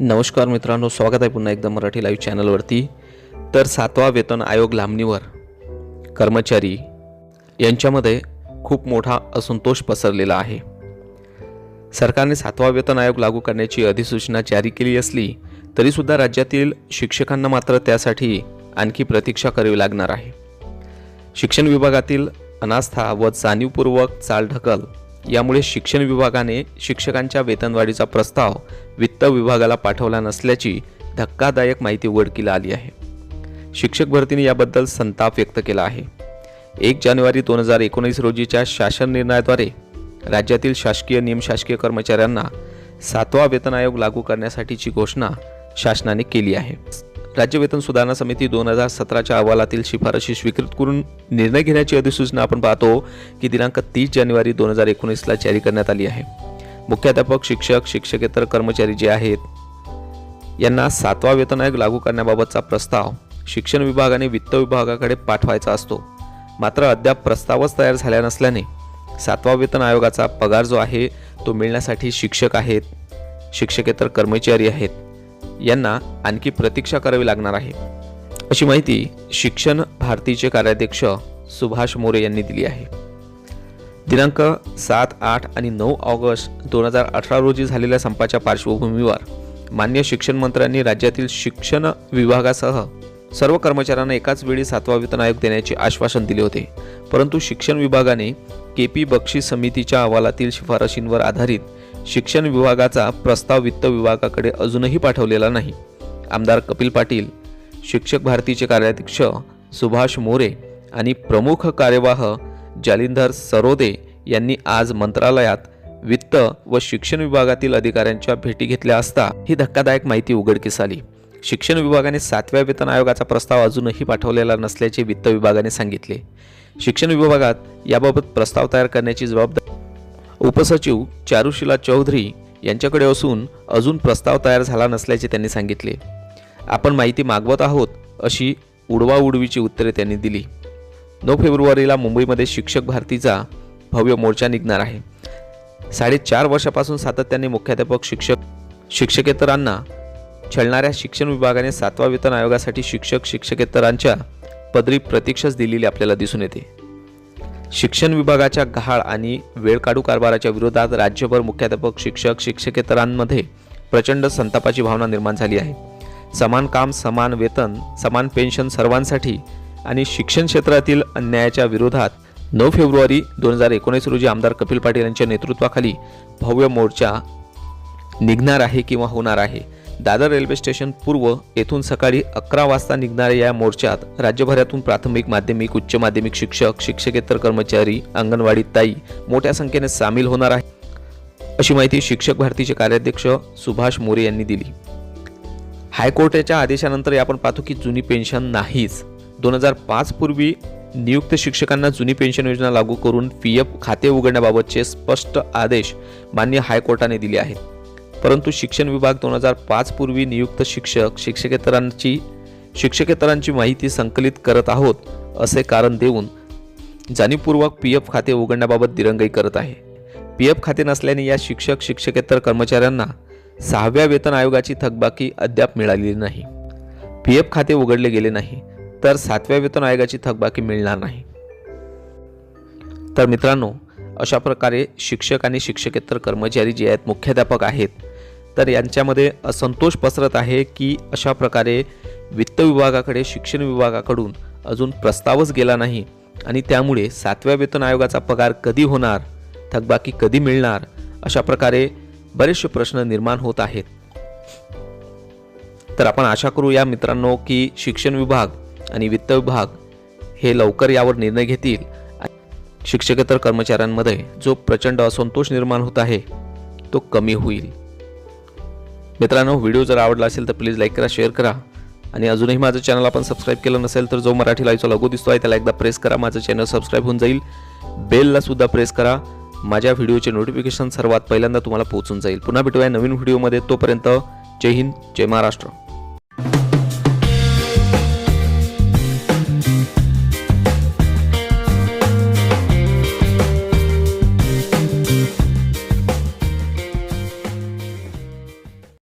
नमस्कार मित्रांनो स्वागत आहे पुन्हा एकदा मराठी लाईव्ह चॅनलवरती. तर सातवा वेतन आयोग लांबणीवर कर्मचारी यांच्यामध्ये खूप मोठा असंतोष पसरलेला आहे. सरकारने सातवा वेतन आयोग लागू करण्याची अधिसूचना जारी केली असली तरीसुद्धा राज्यातील शिक्षकांना मात्र त्यासाठी आणखी प्रतीक्षा करावी लागणार आहे. शिक्षण विभागातील अनास्था व जाणीवपूर्वक चालढकल यामुळे शिक्षण विभागाने शिक्षकांच्या वेतनवाढीचा प्रस्ताव वित्त विभागाला पाठवला नसल्याची धक्कादायक माहिती उघडकीला आली आहे. शिक्षक भरतीने याबद्दल संताप व्यक्त केला आहे. एक जानेवारी दोन हजार एकोणीस रोजीच्या शासन निर्णयाद्वारे राज्यातील शासकीय निमशासकीय कर्मचाऱ्यांना सातवा वेतन आयोग लागू करण्यासाठीची घोषणा शासनाने केली आहे. राज्य वेतन सुधारणा समिती दोन हजार सतराच्या अहवालातील शिफारशी स्वीकृत करून निर्णय घेण्याची अधिसूचना आपण पाहतो की दिनांक तीस जानेवारी दोन हजार एकोणीसला जारी करण्यात आली आहे. मुख्याध्यापक शिक्षक शिक्षकेतर कर्मचारी जे आहेत यांना सातवा वेतन आयोग लागू करण्याबाबतचा प्रस्ताव शिक्षण विभागाने वित्त विभागाकडे पाठवायचा असतो. मात्र अद्याप प्रस्तावच तयार झाला नसल्याने सातवा वेतन आयोगाचा पगार जो आहे तो मिळण्यासाठी शिक्षक आहेत शिक्षकेतर कर्मचारी आहेत. यांना आणखी प्रतीक्षा करावी लागणार आहे. अशी माहिती शिक्षण भारतीचे कार्याध्यक्ष सुभाष मोरे यांनी दिली आहे. दिनांक सात आठ आणि नऊ ऑगस्ट दोन हजार अठरा रोजी झालेल्या संपाच्या पार्श्वभूमीवर मान्य शिक्षण मंत्र्यांनी राज्यातील शिक्षण विभागासह सर्व कर्मचाऱ्यांना एकाच वेळी सातवा वेतन आयोग देण्याचे आश्वासन दिले होते. परंतु शिक्षण विभागाने के पी बक्षी समितीच्या अहवालातील शिफारशींवर आधारित शिक्षण विभागाचा प्रस्ताव वित्त विभागाकडे अजूनही पाठवलेला नाही. आमदार कपिल पाटील शिक्षक भारतीचे कार्याध्यक्ष सुभाष मोरे आणि प्रमुख कार्यवाह जालिंधर सरोदे यांनी आज मंत्रालयात वित्त व शिक्षण विभागातील अधिकाऱ्यांच्या भेटी घेतल्या असता ही धक्कादायक माहिती उघडकीस आली. शिक्षण विभागाने सातव्या वेतन आयोगाचा प्रस्ताव अजूनही पाठवलेला नसल्याचे वित्त विभागाने सांगितले. शिक्षण विभागात याबाबत प्रस्ताव तयार करण्याची जबाबदारी उपसचिव चारुशिला चौधरी यांच्याकडे असून अजून प्रस्ताव तयार झाला नसल्याचे त्यांनी सांगितले. आपण माहिती मागवत आहोत अशी उडवाउडवीची उत्तरे त्यांनी दिली. नऊ फेब्रुवारीला मुंबईमध्ये शिक्षक भारतीचा भव्य मोर्चा निघणार आहे. साडेचार वर्षापासून सातत्याने मुख्याध्यापक शिक्षक शिक्षकेतरांना छळणाऱ्या शिक्षण विभागाने सातवा वेतन आयोगासाठी शिक्षक शिक्षकेतरांच्या पदरी प्रतीक्षाच दिलेली आपल्याला दिसून येते. शिक्षण विभागाच्या गहाळ आणि वेळकाडू कारभाराच्या विरोधात राज्यभर मुख्याध्यापक शिक्षक शिक्षकेतरांमध्ये प्रचंड संतापाची भावना निर्माण झाली आहे. समान काम समान वेतन समान पेन्शन सर्वांसाठी आणि शिक्षण क्षेत्रातील अन्यायाच्या विरोधात नऊ फेब्रुवारी दोन हजार एकोणीस रोजी आमदार कपिल पाटील यांच्या नेतृत्वाखाली भव्य मोर्चा निघणार आहे किंवा होणार आहे. दादर रेल्वे स्टेशन पूर्व येथून सकाळी अकरा वाजता निघणाऱ्या या मोर्चात राज्यभरातून प्राथमिक माध्यमिक उच्च माध्यमिक शिक्षक शिक्षकेतर कर्मचारी अंगणवाडी ताई मोठ्या संख्येने सामील होणार आहे अशी माहिती शिक्षक भारतीचे कार्याध्यक्ष सुभाष मोरे यांनी दिली. हायकोर्टाच्या आदेशानंतर आपण पाहतो की जुनी पेन्शन नाहीच. दोन हजार पाच पूर्वी नियुक्त शिक्षकांना जुनी पेन्शन योजना लागू करून पी एफ खाते उघडण्याबाबतचे स्पष्ट आदेश मान्य हायकोर्टाने दिले आहेत. परंतु शिक्षण विभाग दोन हजार पाच पूर्वी नियुक्त शिक्षक शिक्षकेतरांची शिक्षकेतरांची माहिती संकलित करत आहोत असे कारण देऊन जाणीवपूर्वक पी एफ खाते उघडण्याबाबत दिरंगाई करत आहे. पी एफ खाते नसल्याने या शिक्षक शिक्षकेतर कर्मचाऱ्यांना सहाव्या वेतन आयोगाची थकबाकी अद्याप मिळालेली नाही. पी एफ खाते उघडले गेले नाही तर सातव्या वेतन आयोगाची थकबाकी मिळणार नाही. तर मित्रांनो अशा प्रकारे शिक्षक आणि शिक्षकेतर कर्मचारी जे आहेत मुख्याध्यापक आहेत तर यांच्यामध्ये असंतोष पसरत आहे की अशा प्रकारे वित्त विभागाकडे शिक्षण विभागाकडून अजून प्रस्तावच गेला नाही आणि त्यामुळे सातव्या वेतन आयोगाचा पगार कधी होणार थकबाकी कधी मिळणार अशा प्रकारे बरेचसे प्रश्न निर्माण होत आहेत. तर आपण आशा करू या मित्रांनो की शिक्षण विभाग आणि वित्त विभाग हे लवकर यावर निर्णय घेतील. शिक्षकेतर कर्मचाऱ्यांमध्ये जो प्रचंड असंतोष निर्माण होत आहे तो कमी होईल. मित्रांनो व्हिडिओ जर आवडला असेल तर प्लीज लाईक करा शेअर करा. आणि अजूनही माझं चॅनल आपण सबस्क्राईब केलं नसेल तर जो मराठी लाईव्हचा लोगो दिसतो आहे त्याला एकदा प्रेस करा. माझं चॅनल सबस्क्राईब होऊन जाईल. बेलला सुद्धा प्रेस करा. माझ्या व्हिडिओचे नोटिफिकेशन सर्वात पहिल्यांदा तुम्हाला पोहोचून जाईल. पुन्हा भेटूया नवीन व्हिडिओमध्ये. तोपर्यंत जय हिंद जय महाराष्ट्र.